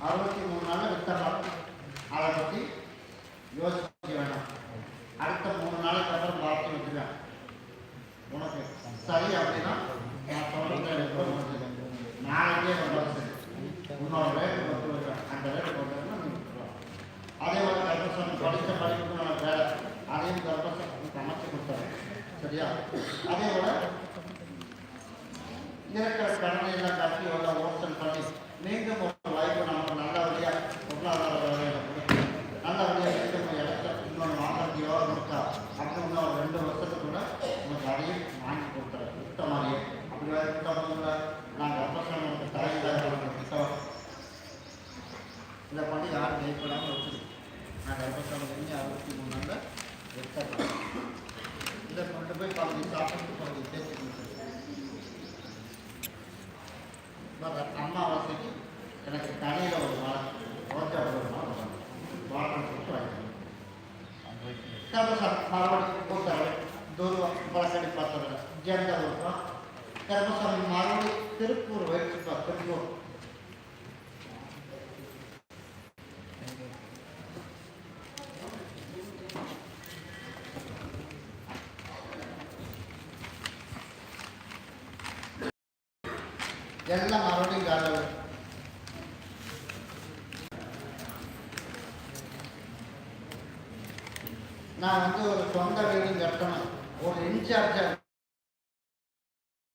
அறுபத்தி மூணு நாளில் வித்தரலாம் அதை பற்றி யோசிக்க வேண்டாம். அடுத்த மூணு நாளைக்கு அப்புறம் பார்த்து வச்சுக்கேன் உனக்கு சரி அப்படின்னா நான் சொல்கிறத நாளைக்கே வந்தாலும் சரி உன்னோட ரேட்டு கொண்டு வருவேன் அந்த ரேட்டு கொண்டு வரணும் அதே மாதிரி கர்ப்பசன் படித்த படிப்புக்கு நான் வேலை. அதையும் கர்ப்பசன் சமைச்சு கொடுத்துறேன் சரியா? அதே போல இருக்கிற விட்டவங்க நான் கர்ப்பசம் தலையில் திட்டம் இதை பண்ணி யாரும் கைப்படாமல் வச்சுருக்கு நாங்கள் கர்ப்பசாமி செஞ்சு அறுபத்தி மூணு நாளில் எடுத்துடலாம். இதை கொண்டு போய் பகுதி சாப்பிட்டு பகுதி பேசிக்கிட்டு அம்மா வசதி எனக்கு தனியில் ஒரு மரம் ஓட்ட ஒரு மரம் வாட்டர் கொடுத்து வாங்கிக்கணும் கர்ப்பசாமி மறுபடியும் கூட்டாளி தூரம் பழக்கடி பார்த்ததில்ல ஜெண்டா விட்டுறோம் கர்ப்பசாமி மறுபடியும் திருப்பூர் வயிற்றுப்பா திருப்பூர். எல்லாம் மறுபடியும் காலையில் நான் வந்து ஒரு சொந்த வீடு கட்டணும். ஒரு இன்சார்ஜாக